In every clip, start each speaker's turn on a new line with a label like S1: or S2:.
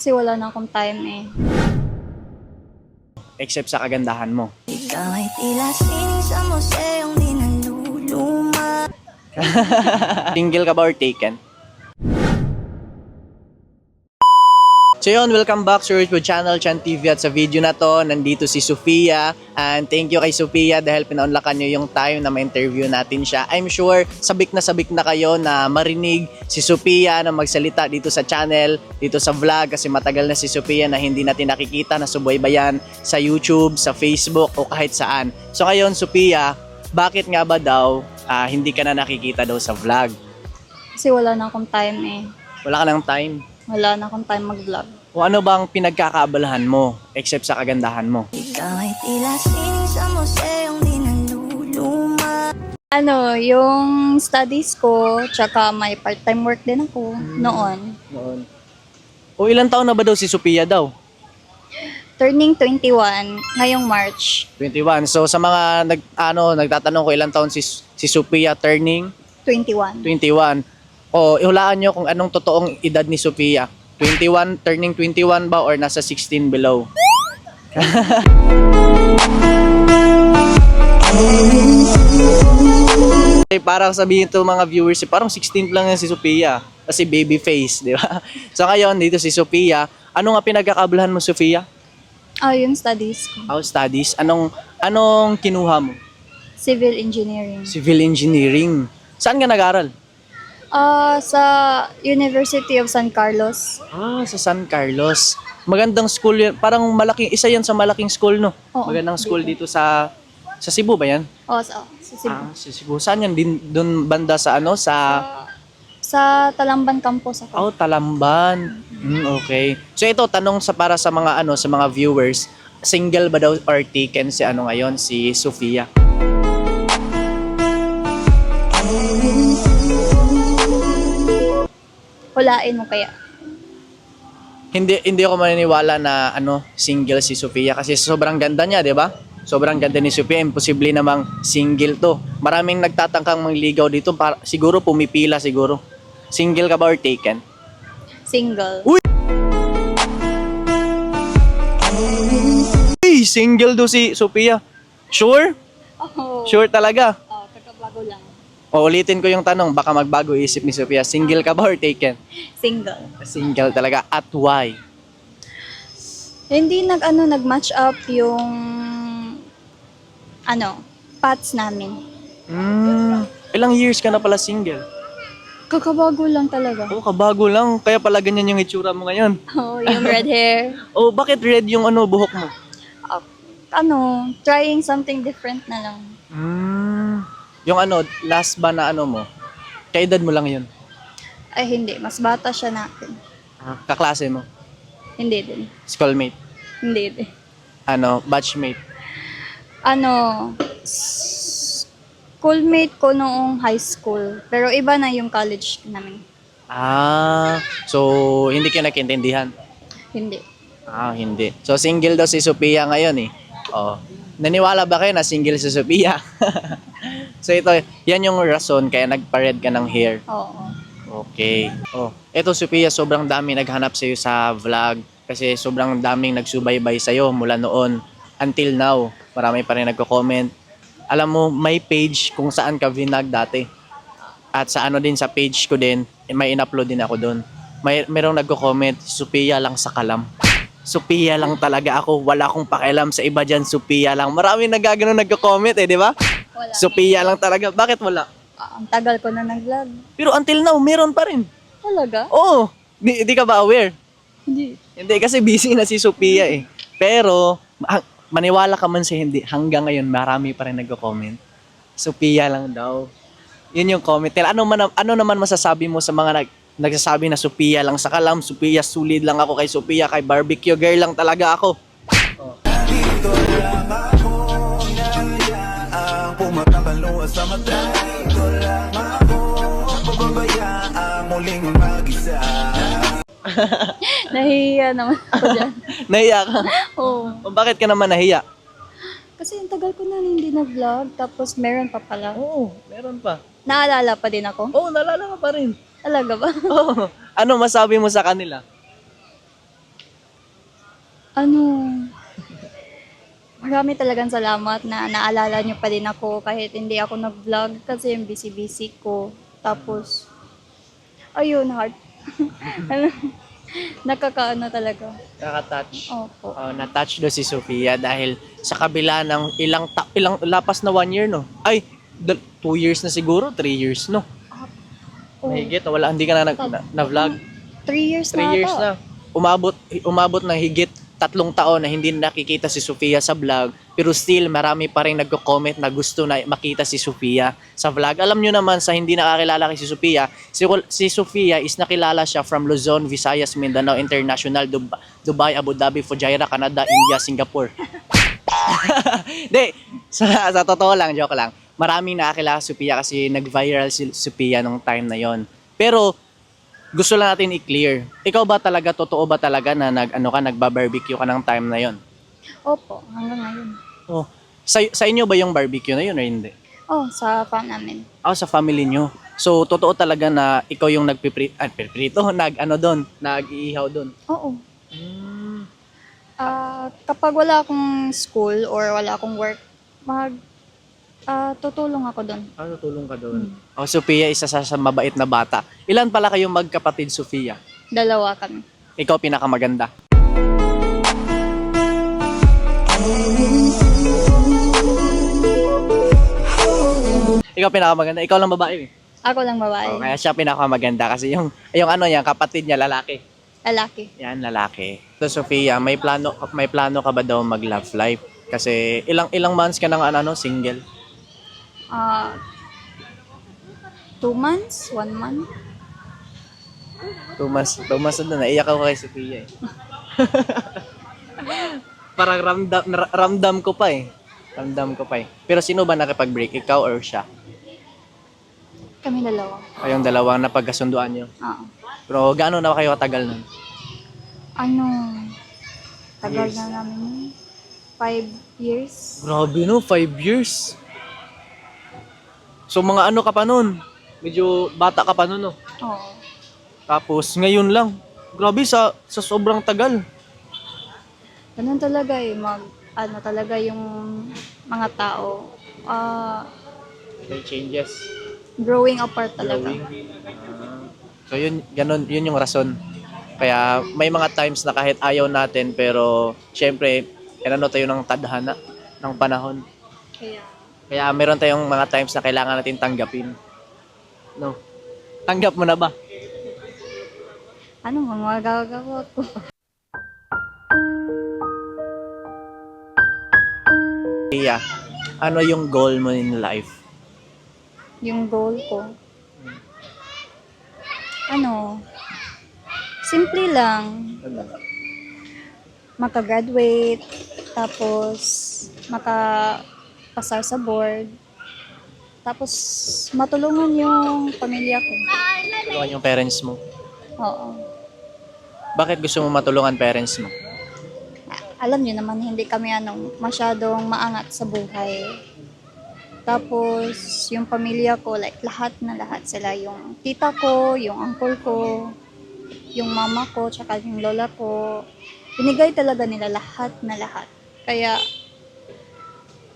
S1: Kasi wala na akong time eh.
S2: Except sa kagandahan mo.
S3: Ikaw ay tila sining sa museong di naluluma
S2: Single ka ba or taken? So yun, welcome back sa Earthwood Channel, Chan TV at sa video na to, nandito si Sofia and thank you kay Sofia dahil pinaunlakan nyo yung time na ma-interview natin siya. I'm sure sabik na sabik na kayo na marinig si Sofia na magsalita dito sa channel, dito sa vlog kasi matagal na si Sofia na hindi natin nakikita na subaybayan sa YouTube, sa Facebook o kahit saan. So ngayon, Sofia, bakit nga ba daw ah, hindi ka na nakikita daw sa vlog?
S1: Kasi wala na akong time eh.
S2: Wala ka ng time?
S1: Wala na akong time mag-vlog.
S2: O ano bang pinagkakaabalahan mo except sa kagandahan mo?
S3: Tila sining sa museong di naluluma
S1: Ano, yung studies ko, tsaka may part-time work din ako noon.
S2: Noon. O ilang taon na ba daw si Sophia daw?
S1: Turning 21 ngayong March
S2: 21. So sa mga nag ano nagtatanong ko ilang taon si si Sophia turning
S1: 21.
S2: 21. O ihulaan nyo kung anong totoong edad ni Sophia. 21 turning 21 ba or nasa 16 below? Eh, parang sabihin to mga viewers, eh, parang 16 lang yan si Sophia. Kasi baby face, di ba? So ngayon, dito si Sophia, ano nga pinagkakabalahan mo, Sophia?
S1: Ah, yung studies ko.
S2: How studies? Anong, anong kinuha mo?
S1: Civil engineering.
S2: Civil engineering. Saan ka nag-aral?
S1: Ah, sa University of San Carlos.
S2: Ah, sa San Carlos. Magandang school yan. Parang malaking, isa yan sa malaking school, no?
S1: Oo,
S2: Magandang school dito sa, sa Cebu ba yan?
S1: Oh, sa, sa Cebu.
S2: Ah, sa Cebu. Saan yan? Din, dun banda sa ano? Sa,
S1: Sa Talamban campus ako.
S2: oh, Talamban. Hmm, okay. So ito, tanong sa para sa mga ano, sa mga viewers. Single ba daw or taken si ano ngayon? Si Sofia.
S1: Hulain mo kaya.
S2: Hindi hindi ako maniniwala na ano single si Sofia kasi sobrang ganda niya, 'di ba? Sobrang ganda ni Sofia, imposible namang single 'to. Maraming nagtatangkang mangligaw dito, para, siguro pumipila siguro. Single ka ba or taken?
S1: Single.
S2: Uy! Uy, single do si Sofia. Sure?
S1: Oh,
S2: Sure talaga.
S1: oh kakabago lang.
S2: O ulitin ko yung tanong, baka magbago isip ni Sofia. Single ka ba or taken?
S1: Single.
S2: Single talaga. At why?
S1: Hindi nag ano nag-match up yung ano, paths namin.
S2: Hmm, ilang years ka na pala single?
S1: Kakabago lang talaga.
S2: Oo, kabago lang. Kaya pala ganyan yung itsura mo ngayon.
S1: Oh, yung red hair.
S2: Oh, bakit red yung ano buhok mo?
S1: Ah, ano, trying something different na lang.
S2: Hmm. Yung ano, last ba na ano mo? Kaedad mo lang yun?
S1: Ay hindi, mas bata siya natin.
S2: Kaklase mo?
S1: Hindi din.
S2: Schoolmate?
S1: Hindi din.
S2: Ano, batchmate?
S1: Ano, schoolmate ko noong high school. Pero iba na yung college namin.
S2: Ah, so hindi ka nagkintindihan?
S1: Hindi.
S2: Ah, hindi. So single daw si Sophia ngayon eh. Oh. Naniwala ba kayo na single si Sophia? so ito, yan yung rason kaya nagpa-red ka ng hair.
S1: Oo.
S2: Okay. Oh, eto Sophia, sobrang dami naghanap sa sa vlog kasi sobrang daming nagsubaybay sa mula noon until now. Marami pa rin nagko-comment. Alam mo, may page kung saan ka vinag dati. At sa ano din sa page ko din, may in-upload din ako doon. May merong nagko-comment, Sophia lang sa kalam. Sophia lang talaga ako. Wala akong pakialam sa iba dyan. Sophia lang. Maraming nagagano nagko-comment eh, di ba?
S1: Wala.
S2: Sophia lang talaga. Bakit wala?
S1: Ah, ang tagal ko na nag-vlog.
S2: Pero until now, meron pa rin.
S1: Talaga?
S2: Oo. Di, di ka ba aware?
S1: Hindi.
S2: Hindi, kasi busy na si Sophia eh. Pero, ha- maniwala ka man sa hindi, hanggang ngayon marami pa rin nagko-comment. Sophia lang daw. Yun yung comment nila. Ano, man, ano naman masasabi mo sa mga nag, nagsasabi na Sophia lang sa kalam, Sophia solid lang ako kay Sophia, kay barbecue girl lang talaga ako.
S4: Ang mata Ito lang ako Pababayaan muling mag-isa
S1: Nahihiya naman ako dyan.
S2: Nahiya ka.
S1: Oo.
S2: O, bakit ka naman nahiya?
S1: Kasi ang tagal ko na hindi nag-vlog. Tapos meron pa pala.
S2: Oo, meron pa.
S1: Naalala pa din ako.
S2: Oo, nalala ka pa rin.
S1: Talaga ba?
S2: Oo. Ano masabi mo sa kanila?
S1: ano, marami talagang salamat na naalala niyo pa din ako kahit hindi ako nag-vlog kasi yung busy-busy ko. Tapos, ayun, heart. ano, nakakaano talaga.
S2: Nakaka-touch.
S1: Opo.
S2: Oh, na-touch do si Sofia dahil sa kabila ng ilang ta- ilang lapas na one year no. Ay, dal- two years na siguro, three years no.
S1: Oh,
S2: Mahigit, wala hindi ka na nag na, na vlog.
S1: three years
S2: Three
S1: na
S2: years
S1: ata.
S2: na. Umabot umabot na higit tatlong taon na hindi nakikita si Sofia sa vlog pero still marami pa rin nagko-comment na gusto na makita si Sofia sa vlog. Alam nyo naman sa hindi nakakilala kay si Sofia, si, si Sofia is nakilala siya from Luzon, Visayas, Mindanao International, Dub- Dubai, Abu Dhabi, Fujairah, Canada, India, Singapore. Di, sa, sa totoo lang, joke lang. Maraming nakakilala si Sophia kasi nag-viral si Sophia nung time na yon. Pero gusto lang natin i-clear. Ikaw ba talaga, totoo ba talaga na nag, ano ka, nagba-barbecue ka ng time na yon?
S1: Opo, hanggang ngayon.
S2: Oh. Sa, sa inyo ba yung barbecue na yun or hindi?
S1: Oh, sa farm namin.
S2: Ah, sa family nyo. So, totoo talaga na ikaw yung nagpiprito, ah, piprito, nag, ano doon, nag-iihaw doon.
S1: Oo. Ah, kapag wala akong school or wala akong work, mag ah, tutulong ako doon.
S2: Ah, tutulong ka doon. Oh, Sophia, isa sa, sa mabait na bata. Ilan pala kayong magkapatid, Sophia?
S1: Dalawa kami.
S2: Ikaw pinakamaganda. Ikaw pinakamaganda. Ikaw lang babae. eh.
S1: Ako lang babae.
S2: Oh, kaya siya pinakamaganda kasi yung yung ano niya, kapatid niya lalaki.
S1: Lalaki.
S2: Yan lalaki. So Sofia, may plano may plano ka ba daw mag love life? Kasi ilang ilang months ka nang ano, single?
S1: Ah, two months? One month?
S2: Two months, two months na naiyak ako kay Sofia eh. Parang ramdam, ra- ramdam ko pa eh. Ramdam ko pa eh. Pero sino ba nakipag-break? Ikaw or siya?
S1: Kami dalawa.
S2: O yung dalawang napagkasunduan nyo?
S1: Oo.
S2: Pero gaano na kayo katagal nun?
S1: Ano? Tagal
S2: Years.
S1: na namin yun. Five years.
S2: Grabe no, five years. So mga ano ka pa nun? Medyo bata ka pa nun no?
S1: Oo.
S2: Tapos ngayon lang. Grabe sa sa sobrang tagal.
S1: Ganun talaga eh. Mag, ano talaga yung mga tao. Ah,
S2: May changes.
S1: growing apart talaga.
S2: Ah. so yun, ganun, yun yung rason. Kaya may mga times na kahit ayaw natin pero syempre, ano tayo ng tadhana ng panahon.
S1: Kaya,
S2: Kaya meron tayong mga times na kailangan natin tanggapin. No? Tanggap mo na ba?
S1: ano mga gagawa ko?
S2: Iya. Ano yung goal mo in life?
S1: yung goal ko. Ano? Simple lang. Makagraduate, tapos makapasar sa board, tapos matulungan yung pamilya ko.
S2: Tulungan yung parents mo.
S1: Oo.
S2: Bakit gusto mo matulungan parents mo?
S1: Alam niyo naman, hindi kami ano, masyadong maangat sa buhay. Tapos, yung pamilya ko, like, lahat na lahat sila. Yung tita ko, yung uncle ko, yung mama ko, tsaka yung lola ko. Binigay talaga nila lahat na lahat. Kaya,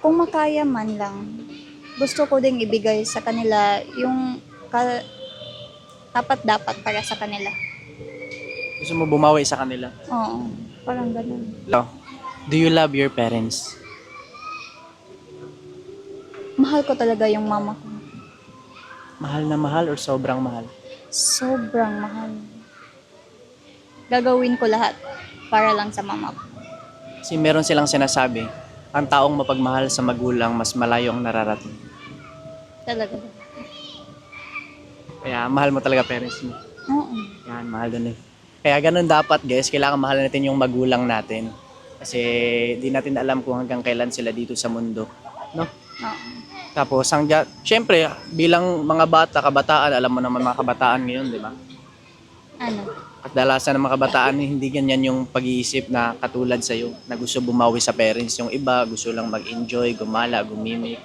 S1: kung makaya man lang, gusto ko ding ibigay sa kanila yung ka, dapat dapat para sa kanila.
S2: Gusto mo bumawi sa kanila?
S1: Oo, parang ganun.
S2: Do you love your parents?
S1: Mahal ko talaga yung mama ko.
S2: Mahal na mahal or sobrang mahal?
S1: Sobrang mahal. Gagawin ko lahat para lang sa mama ko.
S2: Kasi meron silang sinasabi, ang taong mapagmahal sa magulang mas malayo ang nararating.
S1: Talaga.
S2: Kaya mahal mo talaga parents mo.
S1: Oo.
S2: Yan, mahal doon eh. Kaya ganun dapat guys, kailangan mahal natin yung magulang natin. Kasi di natin alam kung hanggang kailan sila dito sa mundo. No?
S1: Oo.
S2: Tapos, hangga, syempre, bilang mga bata, kabataan, alam mo naman mga kabataan ngayon, di ba?
S1: Ano?
S2: Kadalasan ng mga kabataan, hindi ganyan yung pag-iisip na katulad sa'yo, na gusto bumawi sa parents. Yung iba, gusto lang mag-enjoy, gumala, gumimik.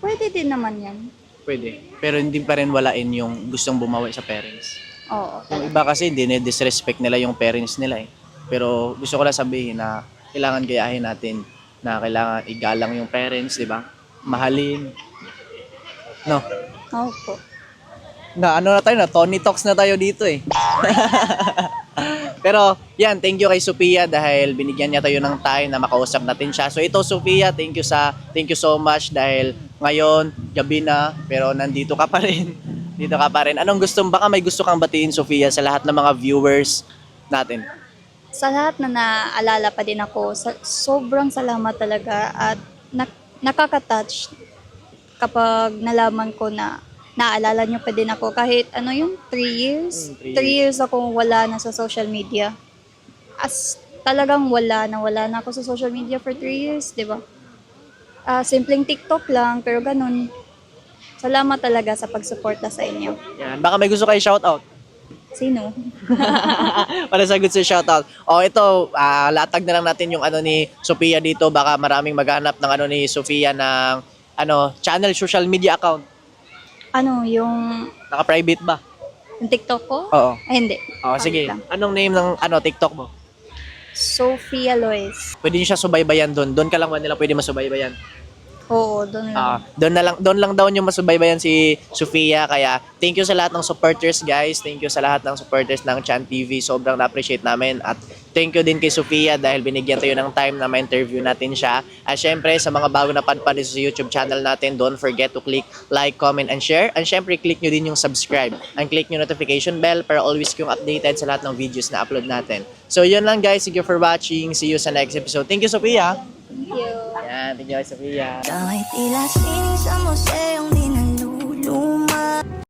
S1: Pwede din naman yan.
S2: Pwede. Pero hindi pa rin walain yung gustong bumawi sa parents.
S1: Oo.
S2: Yung iba kasi, dinidisrespect nila yung parents nila eh. Pero gusto ko lang sabihin na kailangan gayahin natin na kailangan igalang yung parents, di ba? Mahalin. No?
S1: Opo.
S2: Na ano na tayo na, Tony Talks na tayo dito eh. Pero yan, thank you kay Sophia dahil binigyan niya tayo ng time na makausap natin siya. So ito Sophia, thank you sa thank you so much dahil ngayon gabi na pero nandito ka pa rin. Dito ka pa rin. Anong gusto baka may gusto kang batiin Sophia sa lahat ng mga viewers natin?
S1: Sa lahat na naalala pa din ako, sobrang salamat talaga at nak- nakaka-touch kapag nalaman ko na naalala niyo pa din ako kahit ano yung 3 years.
S2: Mm, three
S1: 3 years akong wala na sa social media. As talagang wala na wala na ako sa social media for 3 years, 'di ba? Ah, simpleng TikTok lang pero ganun. Salamat talaga sa pagsuporta sa inyo.
S2: Yan, baka may gusto kayo shoutout.
S1: Sino?
S2: Para sa good sa shoutout. O ito, ah, latag na lang natin yung ano ni Sophia dito. Baka maraming maghanap ng ano ni Sophia ng ano, channel social media account.
S1: Ano, yung,
S2: Naka-private ba?
S1: yung TikTok ko?
S2: Oo.
S1: Ay, hindi.
S2: Oh,
S1: Pangit
S2: sige.
S1: lang.
S2: Anong name ng ano TikTok mo?
S1: Sophia Lois.
S2: Pwede niyo siya subaybayan doon. Doon ka lang ba nila pwede masubaybayan?
S1: Oo, doon lang.
S2: Ah, doon na lang doon lang daw niyo masubaybayan si Sofia kaya thank you sa lahat ng supporters guys. Thank you sa lahat ng supporters ng Chan TV. Sobrang na-appreciate namin at thank you din kay Sofia dahil binigyan tayo ng time na ma-interview natin siya. At syempre sa mga bago na padpad sa YouTube channel natin, don't forget to click like, comment and share. And syempre click nyo din yung subscribe and click yung notification bell para always kayong updated sa lahat ng videos na upload natin. So yun lang guys. Thank you for watching. See you sa next episode. Thank you Sofia.
S1: Thank you.
S2: Yan, thank you Sophia.
S3: Kahit tila sining sa museong di naluluma